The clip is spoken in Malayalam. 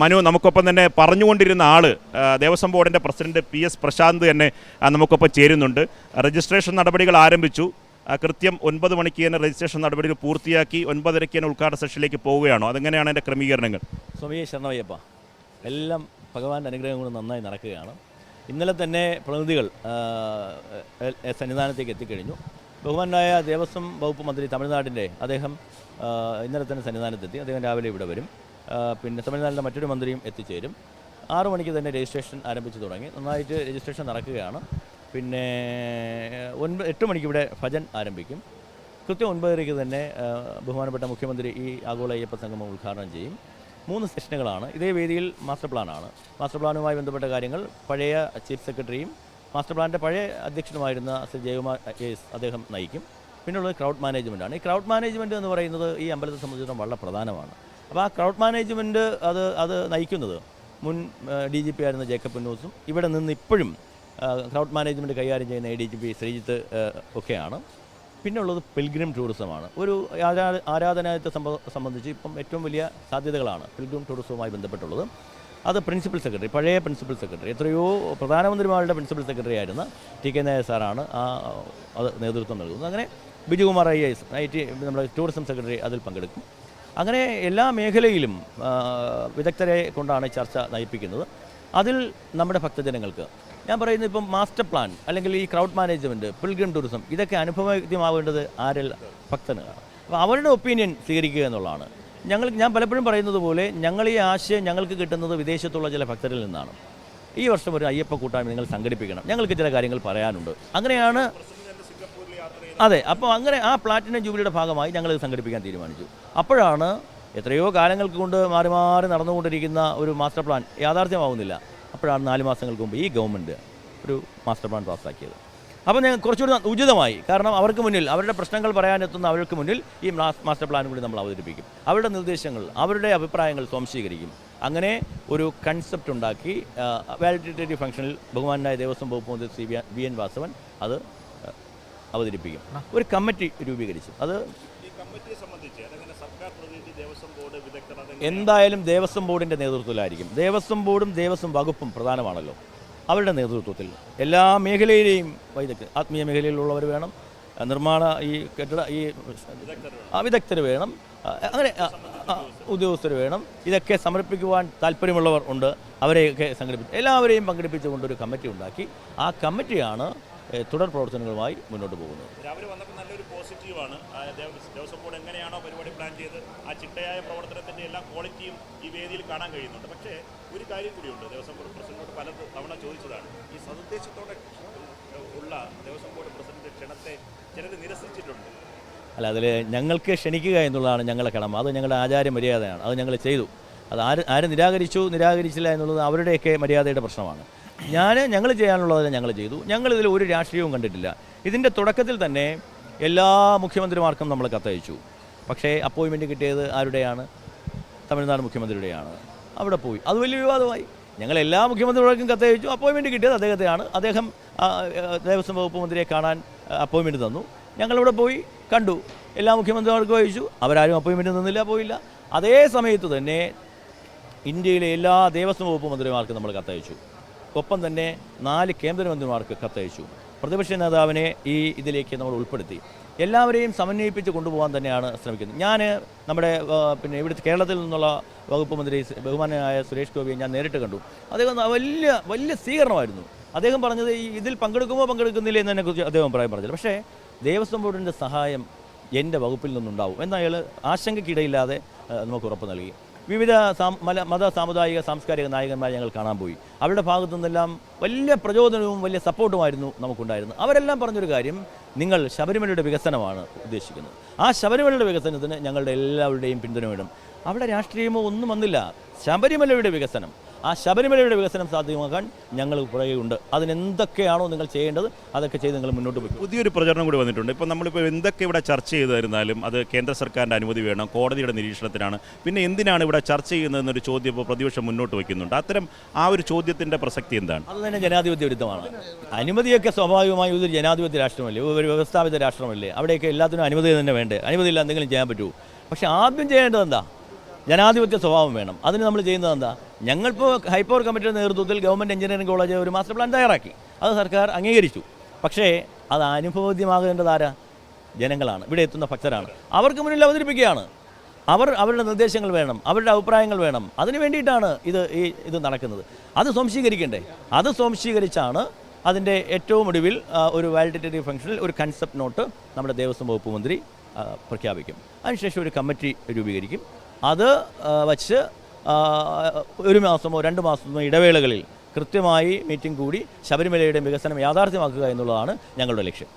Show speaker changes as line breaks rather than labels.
മനു നമുക്കൊപ്പം തന്നെ പറഞ്ഞുകൊണ്ടിരുന്ന ആൾ ദേവസ്വം ബോർഡിന്റെ പ്രസിഡന്റ് പി എസ് പ്രശാന്ത് തന്നെ നമുക്കൊപ്പം ചേരുന്നുണ്ട്. രജിസ്ട്രേഷൻ നടപടികൾ ആരംഭിച്ചു. കൃത്യം ഒൻപത് മണിക്ക് തന്നെ രജിസ്ട്രേഷൻ നടപടികൾ പൂർത്തിയാക്കി ഒൻപതരയ്ക്ക് തന്നെ ഉദ്ഘാടന സെഷനിലേക്ക് പോവുകയാണോ. അതെങ്ങനെയാണ് അതിന്റെ ക്രമീകരണങ്ങൾ?
സ്വാമിയെ ശരണവയ്യപ്പ എല്ലാം ഭഗവാന്റെ അനുഗ്രഹം കൊണ്ട് നന്നായി നടക്കുകയാണ്. ഇന്നലെ തന്നെ പ്രതിനിധികൾ സന്നിധാനത്തേക്ക് എത്തിക്കഴിഞ്ഞു. ബഹുമാനായ ദേവസ്വം വകുപ്പ് മന്ത്രി തമിഴ്നാടിന്റെ അദ്ദേഹം ഇന്നലെ തന്നെ സന്നിധാനത്തെത്തി. അദ്ദേഹം രാവിലെ ഇവിടെ വരും. പിന്നെ തമിഴ്നാട്ടിലെ മറ്റൊരു മന്ത്രിയും എത്തിച്ചേരും. ആറു മണിക്ക് തന്നെ രജിസ്ട്രേഷൻ ആരംഭിച്ചു തുടങ്ങി. നന്നായിട്ട് രജിസ്ട്രേഷൻ നടക്കുകയാണ്. പിന്നെ ഒൻപത് എട്ട് മണിക്ക് ഇവിടെ ഭജൻ ആരംഭിക്കും. കൃത്യം ഒൻപതരയ്ക്ക് തന്നെ ബഹുമാനപ്പെട്ട മുഖ്യമന്ത്രി ഈ ആഗോള അയ്യപ്പ സംഗമം ഉദ്ഘാടനം ചെയ്യും. മൂന്ന് സെഷനുകളാണ്. ഇതേ വേദിയിൽ മാസ്റ്റർ പ്ലാനാണ്. മാസ്റ്റർ പ്ലാനുമായി ബന്ധപ്പെട്ട കാര്യങ്ങൾ പഴയ ചീഫ് സെക്രട്ടറിയും മാസ്റ്റർ പ്ലാനിന്റെ പഴയ അധ്യക്ഷനുമായിരുന്ന ശ്രീ ജയകുമാർ എസ് അദ്ദേഹം നയിക്കും. പിന്നുള്ളത് ക്രൗഡ് മാനേജ്മെന്റാണ് ഈ ക്രൗഡ് മാനേജ്മെന്റ് എന്ന് പറയുന്നത് ഈ അമ്പലത്തെ സംബന്ധിച്ചിടത്തോളം വളരെ പ്രധാനമാണ്. അപ്പോൾ ആ ക്രൗഡ് മാനേജ്മെന്റ് അത് അത് നയിക്കുന്നത് മുൻ ഡി ജി പി ആയിരുന്ന ജേക്കബ് ന്യൂസും ഇവിടെ നിന്ന് ഇപ്പോഴും ക്രൗഡ് മാനേജ്മെന്റ് കൈകാര്യം ചെയ്യുന്ന A D G P Sreejith ഒക്കെയാണ്. പിന്നെ ഉള്ളത് പിൽഗ്രിം ടൂറിസമാണ് ഒരു ആരാ- ആരാധനാലയത്തെ സംബ- സംബന്ധിച്ച് ഇപ്പം ഏറ്റവും വലിയ സാധ്യതകളാണ് പിൽഗ്രിം ടൂറിസവുമായി ബന്ധപ്പെട്ടുള്ളത്. അത് പ്രിൻസിപ്പൽ സെക്രട്ടറി പഴയ പ്രിൻസിപ്പൽ സെക്രട്ടറി എത്രയോ പ്രധാനമന്ത്രിമാരുടെ പ്രിൻസിപ്പൽ സെക്രട്ടറി ആയിരുന്ന ടി കെ നായർ സാറാണ് ആ അത് നേതൃത്വം നൽകുന്നത്. അങ്ങനെ Bijukumar I S I T നമ്മുടെ ടൂറിസം സെക്രട്ടറി അതിൽ പങ്കെടുക്കും. അങ്ങനെ എല്ലാ മേഖലയിലും വിദഗ്ധരെ കൊണ്ടാണ് ചർച്ച നയിപ്പിക്കുന്നത്. അതിൽ നമ്മുടെ ഭക്തജനങ്ങൾക്ക് ഞാൻ പറയുന്നത് ഇപ്പം മാസ്റ്റർ പ്ലാൻ അല്ലെങ്കിൽ ഈ ക്രൗഡ് മാനേജ്മെന്റ് പിൽഗ്രിം ടൂറിസം ഇതൊക്കെ അനുഭവവേദ്യമാവേണ്ടത് ആരെ ഭക്തനാണ്. അപ്പോൾ അവരുടെ ഒപ്പീനിയൻ സ്വീകരിക്കുക എന്നുള്ളതാണ്. ഞങ്ങൾ ഞാൻ പലപ്പോഴും പറയുന്നത് പോലെ ഞങ്ങൾ ഈ ആശയം ഞങ്ങൾക്ക് കിട്ടുന്നത് വിദേശത്തുള്ള ചില ഭക്തരിൽ നിന്നാണ്. ഈ വർഷം ഒരു അയ്യപ്പ കൂട്ടായ്മ നിങ്ങൾ സംഘടിപ്പിക്കണം. ഞങ്ങൾക്ക് ചില കാര്യങ്ങൾ പറയാനുണ്ട്. അങ്ങനെയാണ് അതെ അപ്പോൾ അങ്ങനെ ആ പ്ലാറ്റിനം ജൂബിലിയുടെ ഭാഗമായി ഞങ്ങൾ സംഘടിപ്പിക്കാൻ തീരുമാനിച്ചു. അപ്പോഴാണ് എത്രയോ കാലങ്ങൾക്ക് കൊണ്ട് മാറി മാറി നടന്നുകൊണ്ടിരിക്കുന്ന ഒരു മാസ്റ്റർ പ്ലാൻ യാഥാർത്ഥ്യമാവുന്നില്ല. അപ്പോഴാണ് നാല് മാസങ്ങൾക്ക് മുമ്പ് ഈ ഗവൺമെന്റ് ഒരു മാസ്റ്റർ പ്ലാൻ പാസ്സാക്കിയത്. അപ്പോൾ ഞങ്ങൾ കുറച്ചുകൂടി ഉചിതമായി കാരണം അവർക്ക് മുന്നിൽ അവരുടെ പ്രശ്നങ്ങൾ പറയാനെത്തുന്ന അവർക്ക് മുന്നിൽ ഈ മാസ്- മാസ്റ്റർ പ്ലാൻ കൂടി നമ്മൾ അവതരിപ്പിക്കും. അവരുടെ നിർദ്ദേശങ്ങൾ അവരുടെ അഭിപ്രായങ്ങൾ സ്വാംശീകരിക്കും. അങ്ങനെ ഒരു കൺസെപ്റ്റ് ഉണ്ടാക്കി വാലിഡിറ്റേറ്റീവ് ഫംഗ്ഷനിൽ ബഹുമാനായ ദേവസ്വം വകുപ്പ് മന്ത്രി ശ്രീ വി- എൻ വാസവൻ അത് അവതരിപ്പിക്കും. ഒരു കമ്മിറ്റി രൂപീകരിച്ചു. അത് എന്തായാലും ദേവസ്വം ബോർഡിന്റെ നേതൃത്വത്തിലായിരിക്കും. ദേവസ്വം ബോർഡും ദേവസ്വം വകുപ്പും പ്രധാനമാണല്ലോ. അവരുടെ നേതൃത്വത്തിൽ എല്ലാ മേഖലയിലെയും വൈദഗ്ധ്യ ആത്മീയ മേഖലയിലുള്ളവർ വേണം. നിർമ്മാണ ഈ കെട്ടിട ഈ ആ, വിദഗ്ധർ വേണം. അങ്ങനെ ഉദ്യോഗസ്ഥർ വേണം. ഇതൊക്കെ സമർപ്പിക്കുവാൻ താല്പര്യമുള്ളവർ ഉണ്ട്. അവരെയൊക്കെ സംഘടിപ്പിച്ച് എല്ലാവരെയും പങ്കെടുപ്പിച്ചുകൊണ്ട് ഒരു കമ്മിറ്റി ഉണ്ടാക്കി. ആ കമ്മിറ്റിയാണ് തുടർ പ്രവർത്തനങ്ങളുമായി മുന്നോട്ട് പോകുന്നത്
രാവിലെ വന്നപ്പോൾ നല്ലൊരു പോസിറ്റീവാണ്. ദേവസ്വം ബോർഡ് എങ്ങനെയാണോ പരിപാടി പ്ലാൻ ചെയ്ത് ആ ചിട്ടയായ പ്രവർത്തനത്തിന്റെ എല്ലാ ക്വാളിറ്റിയും ഈ വേദിയിൽ കാണാൻ കഴിയുന്നുണ്ട്. പക്ഷേ ഒരു കാര്യം കൂടിയുണ്ട്. ദേവസ്വം ബോർഡ് പ്രസിഡന്റിനോട് പല തവണ ചോദിച്ചതാണ്. ഈ സതുദ്ദേശത്തോടെ ഉള്ള ദേവസ്വം ബോർഡ് പ്രസിഡന്റ് ക്ഷണത്തെ ചിലത് നിരസിച്ചിട്ടുണ്ട്.
അല്ല അതിൽ ഞങ്ങൾക്ക് ക്ഷണിക്കുക എന്നുള്ളതാണ് ഞങ്ങളുടെ കടമ. അത് ഞങ്ങളുടെ ആചാര്യ മര്യാദയാണ് അത് ഞങ്ങൾ ചെയ്തു. അത് ആര് ആര് നിരാകരിച്ചു നിരാകരിച്ചില്ല എന്നുള്ളത് അവരുടെയൊക്കെ മര്യാദയുടെ പ്രശ്നമാണ്. ഞാൻ ഞങ്ങൾ ചെയ്യാനുള്ളത് ഞങ്ങൾ ചെയ്തു. ഞങ്ങൾ ഇതിൽ ഒരു രാഷ്ട്രീയവും കണ്ടിട്ടില്ല. ഇതിന്റെ തുടക്കത്തിൽ തന്നെ എല്ലാ മുഖ്യമന്ത്രിമാർക്കും നമ്മൾ കത്തയച്ചു. പക്ഷേ അപ്പോയിൻമെന്റ് കിട്ടിയത് ആരുടെയാണ്? തമിഴ്നാട് മുഖ്യമന്ത്രിയുടെയാണ്. അവിടെ പോയി. അത് വലിയ വിവാദമായി. ഞങ്ങൾ എല്ലാ മുഖ്യമന്ത്രിമാർക്കും കത്തയച്ചു. അപ്പോയിൻമെന്റ് കിട്ടിയത് അദ്ദേഹത്തെയാണ്. അദ്ദേഹം ദേവസ്വം വകുപ്പ് മന്ത്രിയെ കാണാൻ അപ്പോയിൻമെന്റ് തന്നു. ഞങ്ങളിവിടെ പോയി കണ്ടു. എല്ലാ മുഖ്യമന്ത്രിമാർക്കും അയച്ചു. അവരാരും അപ്പോയിൻമെന്റ് തന്നില്ല പോയില്ല. അതേ സമയത്ത് തന്നെ ഇന്ത്യയിലെ എല്ലാ ദേവസ്വം വകുപ്പ് മന്ത്രിമാർക്കും നമ്മൾ കത്തയച്ചു. ഒപ്പം തന്നെ നാല് കേന്ദ്രമന്ത്രിമാർക്ക് കത്തയച്ചു. പ്രതിപക്ഷ നേതാവിനെ ഈ ഇതിലേക്ക് നമ്മൾ ഉൾപ്പെടുത്തി. എല്ലാവരെയും സമന്വയിപ്പിച്ച് കൊണ്ടുപോകാൻ തന്നെയാണ് ശ്രമിക്കുന്നത്. ഞാൻ നമ്മുടെ പിന്നെ ഇവിടുത്തെ കേരളത്തിൽ നിന്നുള്ള വകുപ്പ് മന്ത്രി ബഹുമാനായ സുരേഷ് ഗോപിയെ ഞാൻ നേരിട്ട് കണ്ടു. അദ്ദേഹം വലിയ വലിയ സ്വീകരണമായിരുന്നു. അദ്ദേഹം പറഞ്ഞത് ഈ ഇതിൽ പങ്കെടുക്കുമോ പങ്കെടുക്കുന്നില്ല എന്നതിനെക്കുറിച്ച് അദ്ദേഹം അഭിപ്രായം പറഞ്ഞില്ല. പക്ഷേ ദേവസ്വം ബോർഡിന്റെ സഹായം എന്റെ വകുപ്പിൽ നിന്നുണ്ടാവും. എന്നയാൾ ആശങ്കയ്ക്കിടയില്ലാതെ നമുക്ക് ഉറപ്പ് നൽകി. വിവിധ മത സാമുദായിക സാംസ്കാരിക നായകന്മാരെ ഞങ്ങൾ കാണാൻ പോയി. അവരുടെ ഭാഗത്തു നിന്നെല്ലാം വലിയ പ്രചോദനവും വലിയ സപ്പോർട്ടുമായിരുന്നു നമുക്കുണ്ടായിരുന്നു അവരെല്ലാം പറഞ്ഞൊരു കാര്യം നിങ്ങൾ ശബരിമലയുടെ വികസനമാണ് ഉദ്ദേശിക്കുന്നത്. ആ ശബരിമലയുടെ വികസനത്തിന് ഞങ്ങളുടെ എല്ലാവരുടെയും പിന്തുണ വേണം. അവിടെ രാഷ്ട്രീയമോ ഒന്നും വന്നില്ല. ശബരിമലയുടെ വികസനം. ആ ശബരിമലയുടെ വികസനം സാധ്യമാക്കാൻ ഞങ്ങൾ പുറകെയുണ്ട്. അതിനെന്തൊക്കെയാണോ നിങ്ങൾ ചെയ്യേണ്ടത് അതൊക്കെ ചെയ്ത് നിങ്ങൾ മുന്നോട്ട് പോയി.
പുതിയൊരു പ്രചരണം കൂടി വന്നിട്ടുണ്ട്. ഇപ്പോൾ നമ്മളിപ്പോൾ എന്തൊക്കെ ഇവിടെ ചർച്ച ചെയ്തായിരുന്നാലും അത് കേന്ദ്ര സർക്കാരിന്റെ അനുമതി വേണം കോടതിയുടെ നിരീക്ഷണത്തിനാണ്. പിന്നെ എന്തിനാണ് ഇവിടെ ചർച്ച ചെയ്യുന്നതെന്നൊരു ചോദ്യം ഇപ്പോൾ പ്രതിപക്ഷം മുന്നോട്ട് വയ്ക്കുന്നുണ്ട്. അത്തരം ആ ഒരു ചോദ്യത്തിന്റെ പ്രസക്തി എന്താണ്?
അത് തന്നെ ജനാധിപത്യ വിരുദ്ധമാണ്. അനുമതിയൊക്കെ സ്വാഭാവികമായി ഇതൊരു ജനാധിപത്യ രാഷ്ട്രമല്ലേ? ഒരു വ്യവസ്ഥാപിത രാഷ്ട്രമല്ലേ? അവിടെയൊക്കെ എല്ലാത്തിനും അനുമതി തന്നെ വേണ്ടേ? അനുമതി ഇല്ല എന്തെങ്കിലും ചെയ്യാൻ പറ്റുമോ? പക്ഷേ ആദ്യം ചെയ്യേണ്ടത് എന്താ? ജനാധിപത്യ സ്വഭാവം വേണം. അതിന് നമ്മൾ ചെയ്യുന്നത് എന്താ? ഞങ്ങളിപ്പോൾ ഹൈപ്പവർ കമ്മിറ്റിയുടെ നേതൃത്വത്തിൽ ഗവൺമെന്റ് എഞ്ചിനീയറിംഗ് കോളേജ് ഒരു മാസ്റ്റർ പ്ലാൻ തയ്യാറാക്കി. അത് സർക്കാർ അംഗീകരിച്ചു. പക്ഷേ അത് അനുഭവദ്യമാകേണ്ടത് ആരാ? ജനങ്ങളാണ്. ഇവിടെ എത്തുന്ന ഭക്തരാണ്. അവർക്ക് മുന്നിൽ അവതരിപ്പിക്കുകയാണ്. അവർ അവരുടെ നിർദ്ദേശങ്ങൾ വേണം. അവരുടെ അഭിപ്രായങ്ങൾ വേണം. അതിന് വേണ്ടിയിട്ടാണ് ഇത് ഈ ഇത് നടക്കുന്നത്. അത് സ്വാംശീകരിക്കണ്ടേ? അത് സ്വാംശീകരിച്ചാണ് അതിന്റെ ഏറ്റവും ഒടുവിൽ ഒരു വാലിഡേറ്ററി ഫംഗ്ഷനിൽ ഒരു കൺസെപ്റ്റ് നോട്ട് നമ്മുടെ ദേവസ്വം വകുപ്പ് മന്ത്രി പ്രഖ്യാപിക്കും. അതിനുശേഷം ഒരു കമ്മിറ്റി രൂപീകരിക്കും. അത് വച്ച് ഒരു മാസമോ രണ്ട് മാസമോ ഇടവേളകളിൽ കൃത്യമായി മീറ്റിംഗ് കൂടി ശബരിമലയുടെ വികസനം യാഥാർത്ഥ്യമാക്കുക എന്നുള്ളതാണ് ഞങ്ങളുടെ ലക്ഷ്യം.